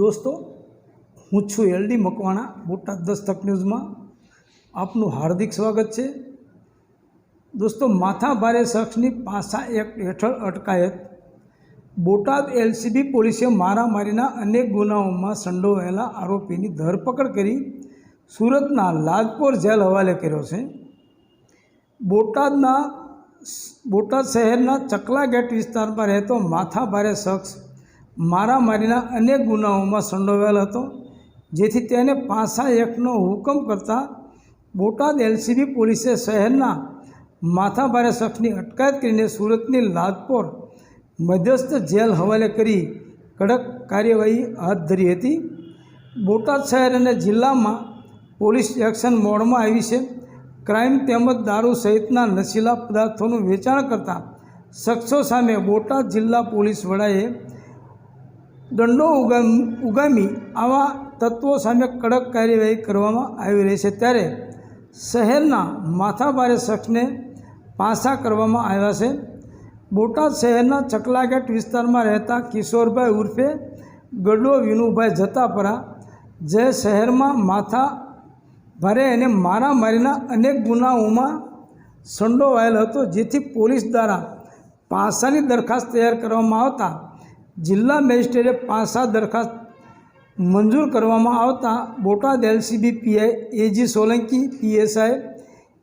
દોસ્તો, હું છું એલડી મકવાણા, બોટાદ દસ્તક ન્યૂઝમાં. આપનું હાર્દિક સ્વાગત છે. દોસ્તો માથાભારે શખ્સની પાસા એક્ટ હેઠળ અટકાયત. બોટાદ એલસીબી પોલીસે મારામારીના અનેક ગુનાઓમાં સંડોવાયેલા આરોપીની ધરપકડ કરી સુરતના લાજપોર જેલ હવાલે કર્યો છે. બોટાદના, બોટાદ શહેરના ચકલા ગેટ વિસ્તારમાં રહેતો માથાભારે શખ્સ મારામારીના અનેક ગુનાઓમાં સંડોવાયેલ હતો, જેથી તેને પાસા એકનો હુકમ કરતા બોટાદ એલસીબી પોલીસે શહેરના માથાભારે શખ્સની અટકાયત કરીને સુરતની લાજપોર મધ્યસ્થ જેલ હવાલે કરી કડક કાર્યવાહી હાથ ધરી હતી. બોટાદ શહેર અને જિલ્લામાં પોલીસ એક્શન મોડમાં આવી છે. ક્રાઇમ તેમજ દારૂ સહિતના નશીલા પદાર્થોનું વેચાણ કરતા શખ્સો સામે બોટાદ જિલ્લા પોલીસ વડાએ દંડો ઉગામ, ઉગામી આવા તત્વો સામે કડક કાર્યવાહી કરવામાં આવી રહી છે. ત્યારે શહેરના માથાભારે શખ્સને પાસા કરવામાં આવ્યા છે. બોટાદ શહેરના ચકલાગેટ વિસ્તારમાં રહેતા કિશોરભાઈ ઉર્ફે ગડો વિનુભાઈ જતાપરા, જે શહેરમાં માથા ભારે અને મારામારીના અનેક ગુનાઓમાં સંડોવાયેલ હતો, જેથી પોલીસ દ્વારા પાસાની દરખાસ્ત તૈયાર કરવામાં આવતા જિલ્લા મેજિસ્ટ્રેટે પાસા દરખાસ્ત મંજૂર કરવામાં આવતા Botad LCB PI AG Solanki, PSI,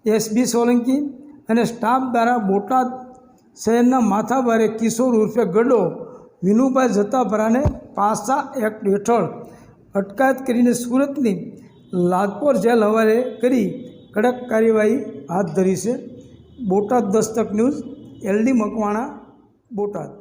SB Solanki અને સ્ટાફ દ્વારા બોટાદ શહેરના માથાભારે કિશોર ઉર્ફે ગડો વિનુભાઈ જતાભરાને પાસા એક્ટ હેઠળ અટકાયત કરીને સુરતની લાજપોર જેલ હવાલે કરી કડક કાર્યવાહી હાથ ધરી છે. Botad Dastak news, LD Makwana, Botad.